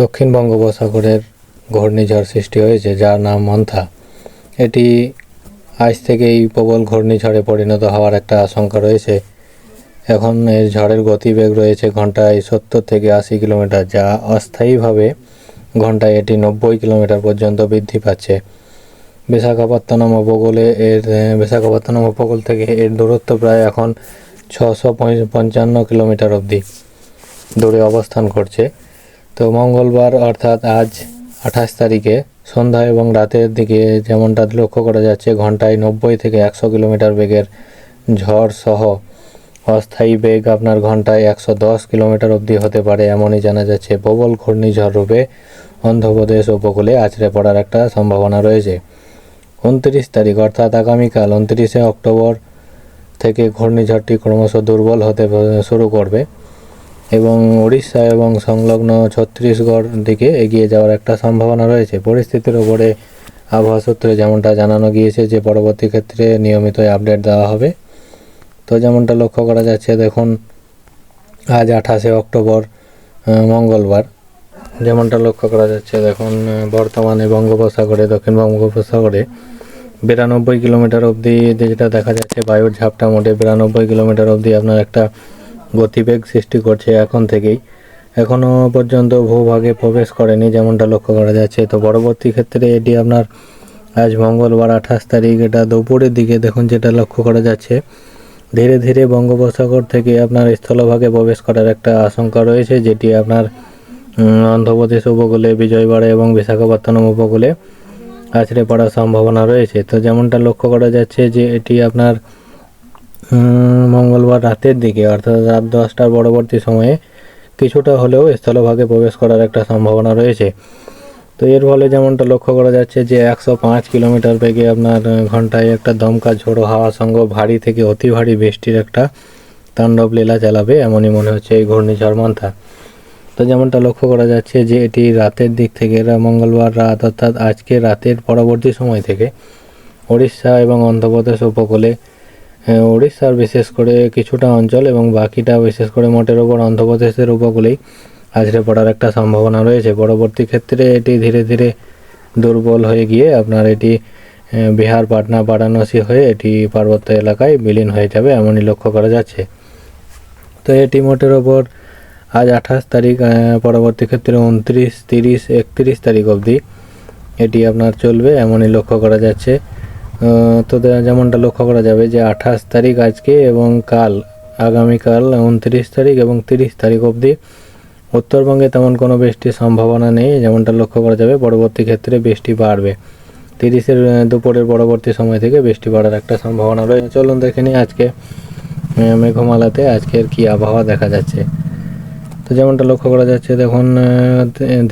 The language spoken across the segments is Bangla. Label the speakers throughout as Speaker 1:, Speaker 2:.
Speaker 1: দক্ষিণ বঙ্গোপসাগরের ঘূর্ণিঝড় সৃষ্টি হয়েছে, যার নাম মন্থা। এটি আজ থেকেই প্রবল ঘূর্ণিঝড়ে পরিণত হওয়ার একটা আশঙ্কা রয়েছে। এখন এর ঝড়ের গতিবেগ রয়েছে ঘন্টায় সত্তর থেকে আশি কিলোমিটার, যা অস্থায়ীভাবে ঘন্টায় এটি নব্বই কিলোমিটার পর্যন্ত বৃদ্ধি পাচ্ছে। বিশাখাপত্তনম উপকূলে এর, বিশাখাপত্তনম উপকূল থেকে এর দূরত্ব প্রায় এখন ছশো পঞ্চান্ন কিলোমিটার অবধি দূরে অবস্থান করছে। তো মঙ্গলবার অর্থাৎ আজ আঠাশ তারিখে সন্ধ্যা এবং রাতের দিকে যেমনটা লক্ষ্য করা যাচ্ছে, ঘন্টায় নব্বই থেকে একশো কিলোমিটার বেগের ঝড় সহ অস্থায়ী বেগ আপনার ঘন্টায় একশো দশ কিলোমিটার অবধি হতে পারে এমনই জানা যাচ্ছে। প্রবল ঘূর্ণিঝড় রূপে অন্ধ্রপ্রদেশ উপকূলে আছড়ে পড়ার একটা সম্ভাবনা রয়েছে। উনত্রিশ তারিখ অর্থাৎ আগামীকাল উনত্রিশে অক্টোবর থেকে ঘূর্ণিঝড়টি ক্রমশ দুর্বল হতে শুরু করবে। এবং উড়িষ্যা এবং সংলগ্ন ছত্তিশগড় দিকে এগিয়ে যাওয়ার একটা সম্ভাবনা রয়েছে। পরিস্থিতির ওপরে আবহাওয়া সূত্রে যেমনটা জানানো গিয়েছে যে, পরবর্তী ক্ষেত্রে নিয়মিত আপডেট দেওয়া হবে। তো যেমনটা লক্ষ্য করা যাচ্ছে, দেখুন, আজ আঠাশে অক্টোবর মঙ্গলবার। যেমনটা লক্ষ্য করা যাচ্ছে, দেখুন বর্তমানে বঙ্গোপসাগরে, দক্ষিণ বঙ্গোপসাগরে বিরানব্বই কিলোমিটার অবধি, যেটা দেখা যাচ্ছে বায়ুর ঝাপটা মোটে বিরানব্বই কিলোমিটার অবধি। আপনার একটা গতিবেগ সৃষ্টি করছে এখন থেকেই। এখনও পর্যন্ত ভূভাগে প্রবেশ করেনি, যেমনটা লক্ষ্য করা যাচ্ছে। তো পরবর্তী ক্ষেত্রে এটি আপনার আজ মঙ্গলবার আঠাশ তারিখ, এটা দুপুরের দিকে। দেখুন যেটা লক্ষ্য করা যাচ্ছে, ধীরে ধীরে বঙ্গোপসাগর থেকে আপনার স্থলভাগে প্রবেশ করার একটা আশঙ্কা রয়েছে, যেটি আপনার অন্ধ্রপ্রদেশ উপকূলে, বিজয়বাড়া এবং বিশাখাপত্তনম উপকূলে আছড়ে পড়ার সম্ভাবনা রয়েছে। তো যেমনটা লক্ষ্য করা যাচ্ছে যে এটি আপনার মঙ্গলবার রাতের দিকে, অর্থাৎ রাত দশটার পরবর্তী সময়ে কিছুটা হলেও স্থলভাগে প্রবেশ করার একটা সম্ভাবনা রয়েছে। তো এর ফলে যেমনটা লক্ষ্য করা যাচ্ছে যে একশো পাঁচ কিলোমিটার বেগে আপনার ঘন্টায় একটা দমকা ঝোড়ো হাওয়া সঙ্গে ভারী থেকে অতি ভারী বৃষ্টির একটা তাণ্ডব লীলা চালাবে এমনই মনে হচ্ছে এই ঘূর্ণিঝড় মান্থা। তো যেমনটা লক্ষ্য করা যাচ্ছে যে এটি রাতের দিক থেকে মঙ্গলবার রাত, অর্থাৎ আজকে রাতের পরবর্তী সময় থেকে উড়িষ্যা এবং অন্ধ্রপ্রদেশ উপকূলে উড়িষ্যার বিশেষ করে কিছুটা অঞ্চল এবং বাকিটা বিশেষ করে মোটের ওপর অন্ধ্রপ্রদেশের উপকূলেই আছড়ে পড়ার একটা সম্ভাবনা রয়েছে। পরবর্তী ক্ষেত্রে এটি ধীরে ধীরে দুর্বল হয়ে গিয়ে আপনার এটি বিহার, পাটনা, বারাণসী হয়ে এটি পার্বত্য এলাকায় বিলীন হয়ে যাবে এমনই লক্ষ্য করা যাচ্ছে। তো এটি মোটের ওপর আজ আঠাশ তারিখ পরবর্তী ক্ষেত্রে উনত্রিশ, তিরিশ, একত্রিশ তারিখ অবধি এটি আপনার চলবে এমনই লক্ষ্য করা যাচ্ছে। তো যেমনটা লক্ষ্য করা যাবে যে আঠাশ তারিখ আজকে এবং কাল, আগামীকাল উনত্রিশ তারিখ এবং তিরিশ তারিখ অবধি। উত্তরবঙ্গে তেমন কোনো বৃষ্টির সম্ভাবনা নেই, যেমনটা লক্ষ্য করা যাবে, পরবর্তী ক্ষেত্রে বৃষ্টি বাড়বে। তিরিশের দুপুরের পরবর্তী সময় থেকে বৃষ্টি বাড়ার একটা সম্ভাবনা রয়েছে। চলুন দেখে নিই আজকে মেঘমালাতে আজকের কি আবহাওয়া দেখা যাচ্ছে। তো যেমনটা লক্ষ্য করা যাচ্ছে, দেখুন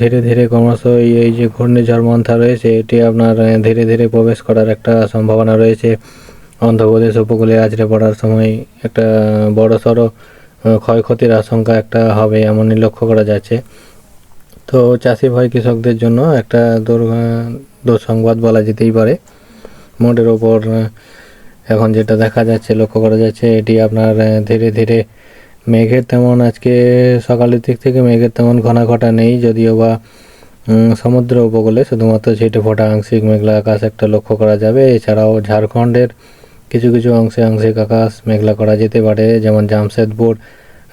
Speaker 1: ধীরে ধীরে ক্রমশ এই যে ঘূর্ণিঝড় মন্থা রয়েছে, এটি আপনার ধীরে ধীরে প্রবেশ করার একটা সম্ভাবনা রয়েছে। অন্ধ্রপ্রদেশ উপকূলে আছড়ে পড়ার সময় একটা বড় সড়ো ক্ষয়ক্ষতির আশঙ্কা একটা হবে এমনই লক্ষ্য করা যাচ্ছে। তো চাষি ভাই কৃষকদের জন্য একটা দুর দুঃসংবাদ বলা যেতেই পারে। মোটের ওপর এখন যেটা দেখা যাচ্ছে, লক্ষ্য করা যাচ্ছে, এটি আপনার ধীরে ধীরে মেঘের তেমন আজকে সকালের দিক থেকে মেঘের তেমন ঘনা ঘটা নেই, যদিও বা সমুদ্র উপকূলে শুধুমাত্র ছিটে ফোটা আংশিক মেঘলা আকাশ একটা লক্ষ্য করা যাবে। এছাড়াও ঝাড়খণ্ডের কিছু কিছু অংশে আংশিক আকাশ মেঘলা করা যেতে পারে, যেমন জামশেদপুর,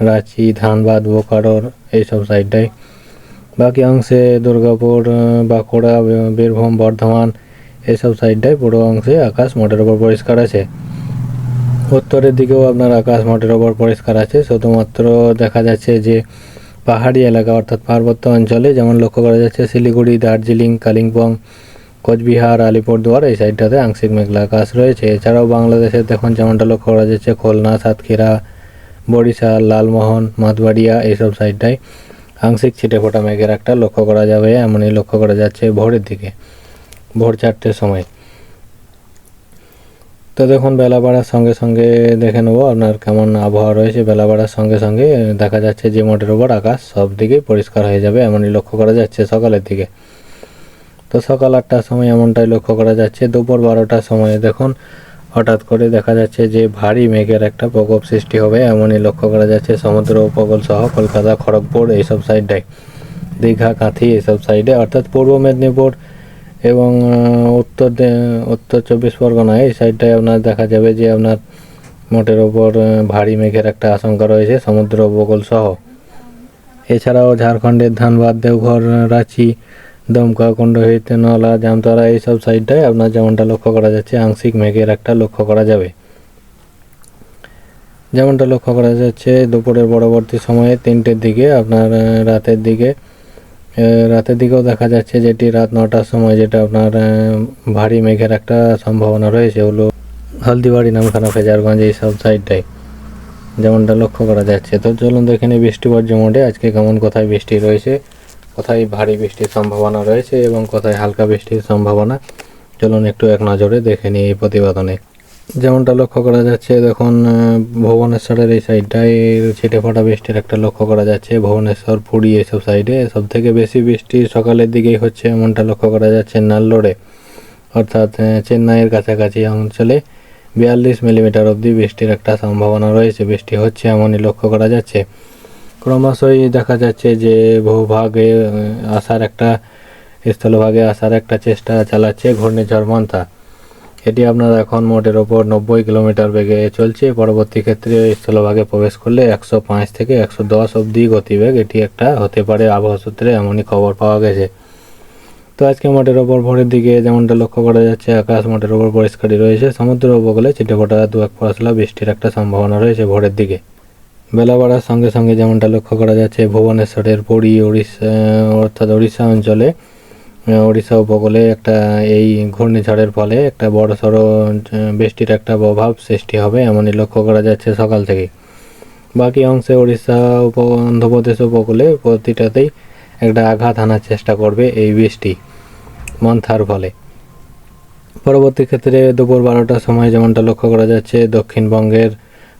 Speaker 1: রাঁচি, ধানবাদ, বোকারোর এইসব সাইডটাই। বাকি অংশে দুর্গাপুর, বাঁকুড়া বীরভূম, বর্ধমান, এসব সাইডটায় পুরো অংশে আকাশ মোটের ওপর পরিষ্কার আছে। উত্তরের দিকেও আপনার আকাশ মোটের ওপর পরিষ্কার আছে। শুধুমাত্র দেখা যাচ্ছে যে পাহাড়ি এলাকা অর্থাৎ পার্বত্য অঞ্চলে যেমন লক্ষ্য করা যাচ্ছে, শিলিগুড়ি, দার্জিলিং, কালিম্পং, কোচবিহার, আলিপুরদুয়ার এই সাইডটাতে আংশিক মেঘলা আকাশ রয়েছে। এছাড়াও বাংলাদেশের দেখুন যেমনটা লক্ষ্য করা যাচ্ছে, খুলনা, সাতক্ষীরা, বরিশাল, লালমোহন মাতবাড়িয়া এইসব সাইডটায় আংশিক ছিটে ফোটা মেঘের একটা লক্ষ্য করা যাবে, এমনই লক্ষ্য করা যাচ্ছে ভোরের দিকে। ভোর চারটের সময়। তো দেখুন, বেলা বাড়ার সঙ্গে সঙ্গে দেখে নেব আপনার কেমন আবহাওয়া রয়েছে। বেলা বাড়ার সঙ্গে সঙ্গে দেখা যাচ্ছে যে মোটের ওপর আকাশ সব দিকেই পরিষ্কার হয়ে যাবে, এমনই লক্ষ্য করা যাচ্ছে সকালের দিকে। তো সকাল আটটার সময় এমনটাই লক্ষ্য করা যাচ্ছে। দুপুর বারোটার সময় দেখুন, হঠাৎ করে দেখা যাচ্ছে যে ভারী মেঘের একটা প্রকোপ সৃষ্টি হবে, এমনই লক্ষ্য করা যাচ্ছে সমুদ্র, উপকূল সহ কলকাতা, খড়গপুর, এইসব সাইডটায় দীঘা, কাঁথি, এইসব সাইডে অর্থাৎ পূর্ব মেদিনীপুর এবং উত্তর উত্তর চব্বিশ পরগনা, এই সাইডটায় আপনার দেখা যাবে যে আপনার মোটের ওপর ভারী মেঘের একটা আশঙ্কা রয়েছে, সমুদ্র উপকূল সহ। এছাড়াও ঝাড়খণ্ডের ধানবাদ, দেওঘর, রাঁচি, দমকা, কুণ্ডহিত নলা জামতলা এইসব সাইডটায় আপনার যেমনটা লক্ষ্য করা যাচ্ছে, আংশিক মেঘের একটা লক্ষ্য করা যাবে। যেমনটা লক্ষ্য করা যাচ্ছে, দুপুরের পরবর্তী সময়ে তিনটের দিকে, আপনার রাতের দিকে রাতের দিকেও দেখা যাচ্ছে যেটি রাত নটার সময় যেটা আপনার ভারী মেঘের একটা সম্ভাবনা রয়েছে। হলো হলদিবাড়ি, নামখানা, ফেজারগঞ্জ এইসব সাইডটায় যেমনটা লক্ষ্য করা যাচ্ছে। তো চলুন দেখে নিই বৃষ্টি মোডে আজকে কেমন কোথায় বৃষ্টি রয়েছে, কোথায় ভারী বৃষ্টির সম্ভাবনা রয়েছে এবং কোথায় হালকা বৃষ্টির সম্ভাবনা। চলুন একটু এক নজরে দেখে নিই এই প্রতিবেদনে। যেমনটা লক্ষ্য করা যাচ্ছে, দেখুন ভুবনেশ্বরের এই সাইডটায় ছিটে ফোটা বৃষ্টির একটা লক্ষ্য করা যাচ্ছে। ভুবনেশ্বর, পুরী এসব সাইডে সব থেকে বেশি বৃষ্টি সকালের দিকেই হচ্ছে এমনটা লক্ষ্য করা যাচ্ছে নাল্লোড়ে অর্থাৎ চেন্নাইয়ের কাছাকাছি অঞ্চলে বিয়াল্লিশ মিলিমিটার অবধি বৃষ্টির একটা সম্ভাবনা রয়েছে। বৃষ্টি হচ্ছে এমনই লক্ষ্য করা যাচ্ছে। ক্রমশই দেখা যাচ্ছে যে ভূভাগে আসার একটা, স্থলভাগে আসার একটা চেষ্টা চালাচ্ছে ঘূর্ণিঝড় মন্থা। এটি আপনার এখন মোটের ওপর নব্বই কিলোমিটার বেগে চলছে। পরবর্তী ক্ষেত্রে স্থলভাগে প্রবেশ করলে একশো পাঁচ থেকে একশো দশ অবধি গতিবেগ এটি একটা হতে পারে আবহাওয়া সূত্রে এমনই খবর পাওয়া গেছে। তো আজকে মোটের ওপর ভোরের দিকে যেমনটা লক্ষ্য করা যাচ্ছে, আকাশ মোটের ওপর পরিষ্কারই রয়েছে। সমুদ্র উপকূলে ছিটেফোঁটা দু এক পশলা বৃষ্টির একটা সম্ভাবনা রয়েছে ভোরের দিকে। বেলা বাড়ার সঙ্গে সঙ্গে যেমনটা লক্ষ্য করা যাচ্ছে, ভুবনেশ্বরের পুরী, উড়িষ্যা, অর্থাৎ উড়িষ্যা অঞ্চলে উড়িষ্যা উপকূলে একটা এই ঘূর্ণিঝড়ের ফলে একটা বড় সড়ো বৃষ্টির একটা প্রভাব সৃষ্টি হবে এমনই লক্ষ্য করা যাচ্ছে সকাল থেকে বাকি অংশে উড়িষ্যা উপ, অন্ধ্রপ্রদেশ উপকূলে প্রতিটাতেই একটা আঘাত আনার চেষ্টা করবে এই বৃষ্টি মন্থার ফলে। পরবর্তী ক্ষেত্রে দুপুর বারোটার সময় যেমনটা লক্ষ্য করা যাচ্ছে, দক্ষিণবঙ্গের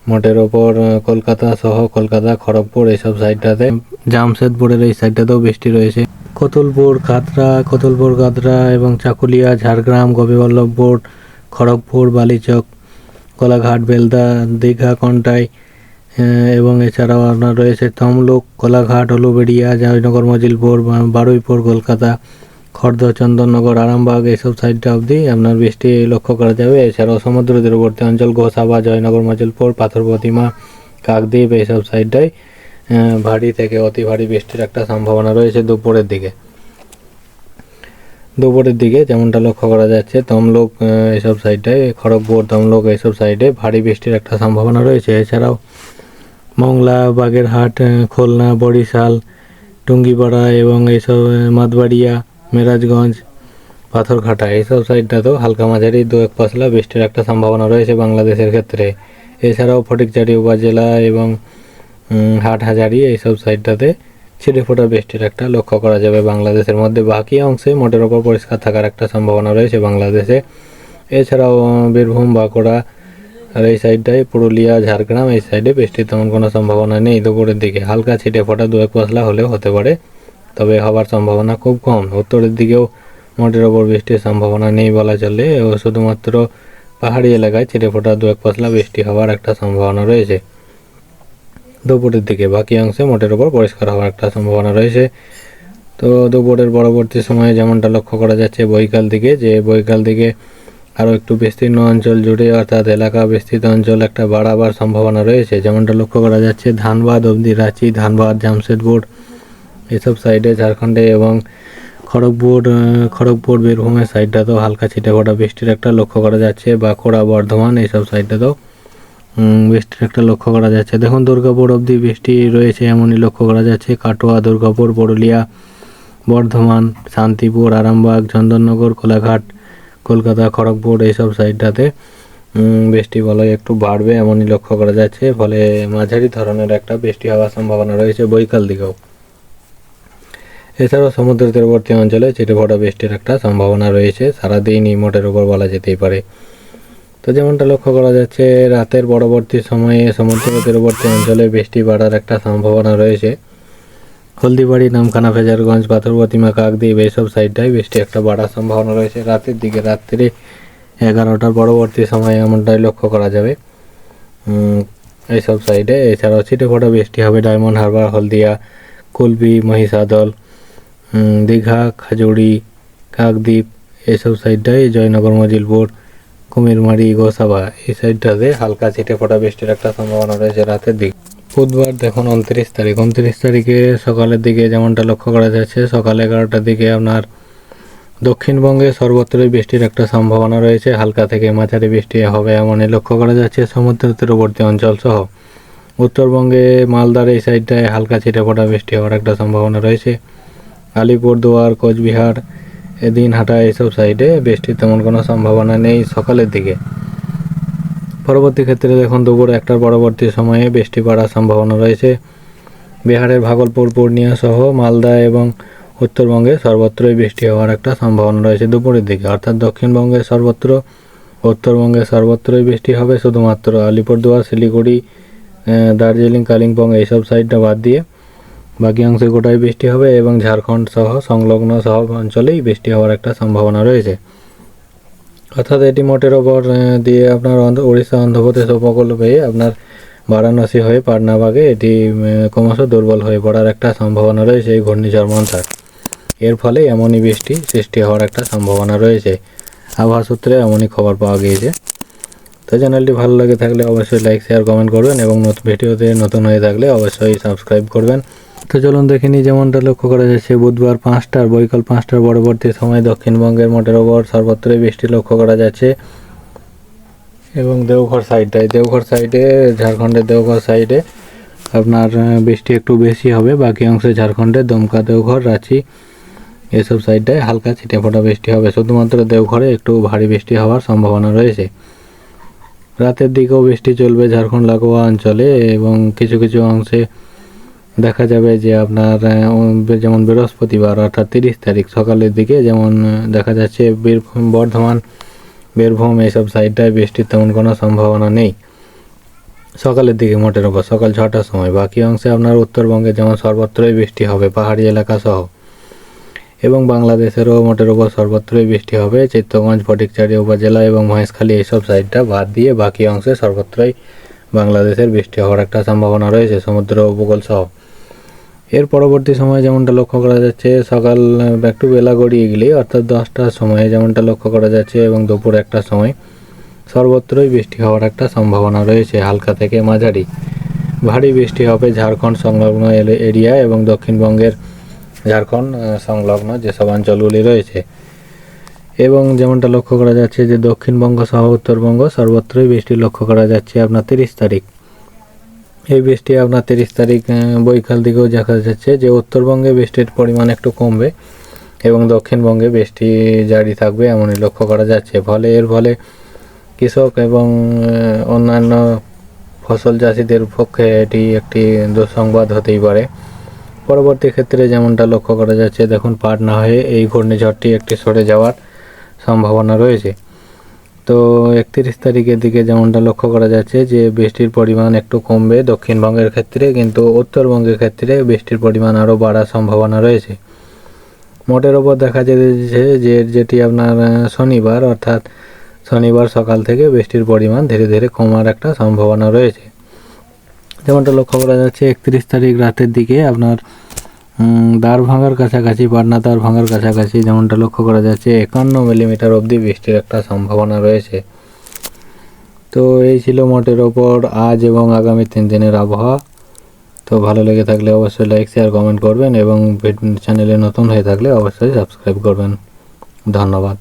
Speaker 1: মোটের ওপর, কলকাতা সহ কলকাতা, খড়গপুর এইসব সাইডটাতে, জামশেদপুরের এই সাইডটাতেও বৃষ্টি রয়েছে। কতুলপুর খাতড়া কতুলপুর খাতড়া এবং চাকুলিয়া, ঝাড়গ্রাম গোপীবল্লভপুর খড়গপুর, বালিচক, কোলাঘাট, বেলদা, দীঘা, কন্টাই এবং এছাড়াও আপনার রয়েছে তমলুক, কোলাঘাট, হলুবেড়িয়া, জয়নগর, মজিলপুর বারুইপুর, কলকাতা খর্দ চন্দননগর, আরামবাগ এইসব সাইডটা অবধি আপনার বৃষ্টি লক্ষ্য করা যাবে। এছাড়াও সমুদ্র তীরবর্তী অঞ্চল, গোসাবা, জয়নগর, মজিলপুর পাথর প্রতিমা কাকদ্বীপ এইসব সাইডটায় ভারী থেকে অতি ভারী বৃষ্টির একটা সম্ভাবনা রয়েছে দুপুরের দিকে। দুপুরের দিকে যেমনটা লক্ষ্য করা যাচ্ছে তমলুক এইসব সাইডটায় খড়গপুর তমলুক এইসব সাইডে ভারী বৃষ্টির একটা সম্ভাবনা রয়েছে। এছাড়াও মংলা বাগেরহাট খুলনা বরিশাল টুঙ্গিপাড়া এবং এইসব আহ, মাতবাড়িয়া মেরাজগঞ্জ পাথরঘাটা এইসব সাইডটাতেও হালকা মাঝারি দু এক পশলা বৃষ্টির একটা সম্ভাবনা রয়েছে বাংলাদেশের ক্ষেত্রে। এছাড়াও ফটিকচারি উপজেলা এবং হাটহাজারি এইসব সাইডটাতে ছিটে ফোটা বৃষ্টির একটা লক্ষ্য করা যাবে বাংলাদেশের মধ্যে। বাকি অংশে মোটের ওপর পরিষ্কার থাকার একটা সম্ভাবনা রয়েছে বাংলাদেশে। এছাড়াও বীরভূম, বাঁকুড়া আর এই সাইডটায় পুরুলিয়া, ঝাড়গ্রাম এই সাইডে বৃষ্টির তেমন কোনো সম্ভাবনা নেই। দুপুরের দিকে হালকা ছিটে ফোটা দু এক পশলা হলেও হতে পারে, তবে হওয়ার সম্ভাবনা খুব কম। উত্তরের দিকেও মোটের ওপর বৃষ্টির সম্ভাবনা নেই বলা চলে। ও শুধুমাত্র পাহাড়ি এলাকায় ছিটে ফোটা দু এক পশলা বৃষ্টি হওয়ার একটা সম্ভাবনা রয়েছে। দুপুরের দিকে। বাকি অংশে মোটের ওপর পরিষ্কার হওয়ার একটা সম্ভাবনা রয়েছে। তো দুপুরের পরবর্তী সময়ে যেমনটা লক্ষ্য করা যাচ্ছে, বৈকাল দিকে, যে বৈকাল দিকে আরও একটু বিস্তীর্ণ অঞ্চল জুড়ে, অর্থাৎ এলাকা বিস্তৃত অঞ্চল একটা বাড়াবার সম্ভাবনা রয়েছে। যেমনটা লক্ষ্য করা যাচ্ছে, ধানবাদ অবধি রাঁচি, ধানবাদ, জামশেদপুর এসব সাইডে, ঝাড়খণ্ডে এবং খড়গপুর খড়গপুর, বীরভূমের সাইডটাতেও হালকা ছিটে ফোটা বৃষ্টির একটা লক্ষ্য করা যাচ্ছে। বাঁকুড়া, বর্ধমান এইসব সাইডটাতেও বৃষ্টির একটা লক্ষ্য করা যাচ্ছে। দেখুন, দুর্গাপুর অবধি বৃষ্টি রয়েছে, এমনই লক্ষ্য করা যাচ্ছে। কাটোয়া, দুর্গাপুর, পুরুলিয়া, বর্ধমান, শান্তিপুর, আরামবাগ, চন্দননগর, কোলাঘাট, কলকাতা, খড়গপুর এইসব সাইডটাতে বৃষ্টি বলয় একটু বাড়বে, এমনই লক্ষ্য করা যাচ্ছে। ফলে মাঝারি ধরনের একটা বৃষ্টি হওয়ার সম্ভাবনা রয়েছে বৈকাল দিকেও। এছাড়াও সমুদ্র তীরবর্তী অঞ্চলে ছিটেফোঁটা বৃষ্টির একটা সম্ভাবনা রয়েছে। সারাদিনই মোটের উপর বলা যেতেই পারে। তো যেমনটা লক্ষ্য করা যাচ্ছে, রাতের পরবর্তী সময়ে সমুদ্র তীরবর্তী অঞ্চলে বৃষ্টি বাড়ার একটা সম্ভাবনা রয়েছে। হলদিবাড়ি, নামখানা ফেজারগঞ্জ পাথর প্রতিমা কাকদ্বীপ এইসব সাইডটায় বৃষ্টি একটা বাড়ার সম্ভাবনা রয়েছে। রাতের দিকে রাত্রে এগারোটার পরবর্তী সময়ে এমনটাই লক্ষ্য করা যাবে। এইসব সাইডে। এছাড়াও ছিটে ফোটা বৃষ্টি হবে ডায়মন্ড হারবার, হলদিয়া, কুলবি, মহিষাদল দীঘা, খাজুড়ি, কাকদ্বীপ এইসব সাইডটাই জয়নগর, মজিলপুর কুমিরমারি গোসাবা, এই সাইডটাতে হালকা ছিটে ফোটা বৃষ্টির একটা সম্ভাবনা রয়েছে রাতের দিক। বুধবার দেখুন উনত্রিশ তারিখ। উনত্রিশ তারিখে সকালের দিকে যেমনটা লক্ষ্য করা যাচ্ছে, সকাল এগারোটার দিকে আপনার দক্ষিণবঙ্গে সর্বত্রই বৃষ্টির একটা সম্ভাবনা রয়েছে। হালকা থেকে মাঝারি বৃষ্টি হবে এমনই লক্ষ্য করা যাচ্ছে সমুদ্র তীরবর্তী অঞ্চল সহ। উত্তরবঙ্গে মালদার এই সাইডটায় হালকা ছিটে ফোটা বৃষ্টি হওয়ার একটা সম্ভাবনা রয়েছে। আলিপুরদুয়ার, কোচবিহার দিনহাটা এইসব সাইডে বৃষ্টির তেমন কোনো সম্ভাবনা নেই সকালের দিকে। পরবর্তী ক্ষেত্রে দেখুন দুপুর একটার পরবর্তী সময়ে বৃষ্টি পড়ার সম্ভাবনা রয়েছে। বিহারের ভাগলপুর, পূর্ণিয়া সহ মালদা এবং উত্তরবঙ্গে সর্বত্রই বৃষ্টি হওয়ার একটা সম্ভাবনা রয়েছে দুপুরের দিকে। অর্থাৎ দক্ষিণবঙ্গে সর্বত্র, উত্তরবঙ্গে সর্বত্রই বৃষ্টি হবে। শুধুমাত্র আলিপুরদুয়ার, শিলিগুড়ি দার্জিলিং, কালিম্পং এইসব সাইডটা বাদ দিয়ে বাকি অংশে গোটাই বৃষ্টি হবে এবং ঝাড়খণ্ড সহ সংলগ্ন সব অঞ্চলেই বৃষ্টি হওয়ার একটা সম্ভাবনা রয়েছে। অর্থাৎ এটি মোটের ওপর দিয়ে আপনার উড়িষ্যা অন্ধ্রপ্রদেশ উপকূল হয়ে আপনার বারাণসী হয়ে পাটনাবাগে এটি ক্রমশ দুর্বল হয়ে পড়ার একটা সম্ভাবনা রয়েছে এই ঘূর্ণিঝড় মন্থার। এর ফলে এমনই বৃষ্টি সৃষ্টি হওয়ার একটা সম্ভাবনা রয়েছে। আবহাওয়া সূত্রে এমনই খবর পাওয়া গিয়েছে। তো চ্যানেলটি ভালো লাগে থাকলে অবশ্যই লাইক, শেয়ার, কমেন্ট করবেন এবং ভিডিওতে নতুন হয়ে থাকলে অবশ্যই সাবস্ক্রাইব করবেন। তো চলুন দেখে নিই যেমনটা লক্ষ্য করা যাচ্ছে, বুধবার পাঁচটার, বৈকাল পাঁচটার পরবর্তী সময় দক্ষিণবঙ্গের মোটের ওপর সর্বত্রই বৃষ্টি লক্ষ্য করা যাচ্ছে। এবং দেওঘর সাইডটায় দেওঘর সাইডে ঝাড়খণ্ডের দেওঘর সাইডে আপনার বৃষ্টি একটু বেশি হবে, বাকি অংশে ঝাড়খণ্ডের দমকা দেওঘর, রাঁচি এসব সাইডটায় হালকা ছিটে ফোটা বৃষ্টি হবে। শুধুমাত্র দেওঘরে একটু ভারী বৃষ্টি হওয়ার সম্ভাবনা রয়েছে। রাতের দিকেও বৃষ্টি চলবে ঝাড়খণ্ড লাগোয়া অঞ্চলে এবং কিছু কিছু অংশে দেখা যাবে যে আপনার যেমন বৃহস্পতিবার অর্থাৎ তিরিশ তারিখ সকালের দিকে যেমন দেখা যাচ্ছে বীরভূম, বর্ধমান, বীরভূম এইসব সাইডটায় বৃষ্টির তেমন কোনো সম্ভাবনা নেই। সকালের দিকে মোটের ওপর সকাল ছটার সময়। বাকি অংশে আপনার উত্তরবঙ্গে যেমন সর্বত্রই বৃষ্টি হবে, পাহাড়ি এলাকা সহ। এবং বাংলাদেশেরও মোটের ওপর সর্বত্রই বৃষ্টি হবে। চিত্তগঞ্জ, ফটিকচারি উপজেলা এবং মহেশখালী এইসব সাইডটা বাদ দিয়ে বাকি অংশে সর্বত্রই বাংলাদেশের বৃষ্টি হওয়ার একটা সম্ভাবনা রয়েছে, সমুদ্র উপকূল সহ। এর পরবর্তী সময়ে যেমনটা লক্ষ্য করা যাচ্ছে, সকাল একটু বেলা গড়িয়ে গেলেই অর্থাৎ দশটার সময়ে যেমনটা লক্ষ্য করা যাচ্ছে এবং দুপুর একটার সময় সর্বত্রই বৃষ্টি হওয়ার একটা সম্ভাবনা রয়েছে হালকা থেকে মাঝারি। ভারী বৃষ্টি হবে ঝাড়খণ্ড সংলগ্ন এরিয়া এবং দক্ষিণবঙ্গের ঝাড়খণ্ড সংলগ্ন যেসব অঞ্চলগুলি রয়েছে। এবং যেমনটা লক্ষ্য করা যাচ্ছে যে দক্ষিণবঙ্গ সহ উত্তরবঙ্গ সর্বত্রই বৃষ্টি লক্ষ্য করা যাচ্ছে আপনার তিরিশ তারিখ। এই বৃষ্টি আপনার তিরিশ তারিখ বৈকাল দিকেও দেখা যাচ্ছে যে উত্তরবঙ্গে বৃষ্টির পরিমাণ একটু কমবে এবং দক্ষিণবঙ্গে বৃষ্টি জারি থাকবে এমনই লক্ষ্য করা যাচ্ছে। ফলে এর ফলে কৃষক এবং অন্যান্য ফসল চাষিদের পক্ষে এটি একটি দুঃসংবাদ হতেই পারে। পরবর্তী ক্ষেত্রে যেমনটা লক্ষ্য করা যাচ্ছে, দেখুন পাট না হয়ে এই ঘূর্ণিঝড়টি একটি সরে যাওয়ার সম্ভাবনা রয়েছে। তো একত্রিশ তারিখের দিকে যেমনটা লক্ষ্য করা যাচ্ছে যে বৃষ্টির পরিমাণ একটু কমবে দক্ষিণবঙ্গের ক্ষেত্রে, কিন্তু উত্তরবঙ্গের ক্ষেত্রে বৃষ্টির পরিমাণ আরও বাড়ার সম্ভাবনা রয়েছে। মোটের ওপর দেখা যাচ্ছে যে যেটি আপনার শনিবার, অর্থাৎ শনিবার সকাল থেকে বৃষ্টির পরিমাণ ধীরে ধীরে কমার একটা সম্ভাবনা রয়েছে। যেমনটা লক্ষ্য করা যাচ্ছে, একত্রিশ তারিখ রাতের দিকে আপনার উম, দাঁড় ভাঙার কাছাকাছি পাটনা দাঁড় ভাঙার কাছাকাছি যেমনটা লক্ষ্য করা যাচ্ছে একান্ন মিলিমিটার অবধি বৃষ্টির একটা সম্ভাবনা রয়েছে। তো এই ছিল মোটের ওপর আজ এবং আগামী তিন দিনের আবহাওয়া। তো ভালো লেগে থাকলে অবশ্যই লাইক শেয়ার কমেন্ট করবেন এবং চ্যানেলে নতুন হয়ে থাকলে অবশ্যই সাবস্ক্রাইব করবেন। ধন্যবাদ।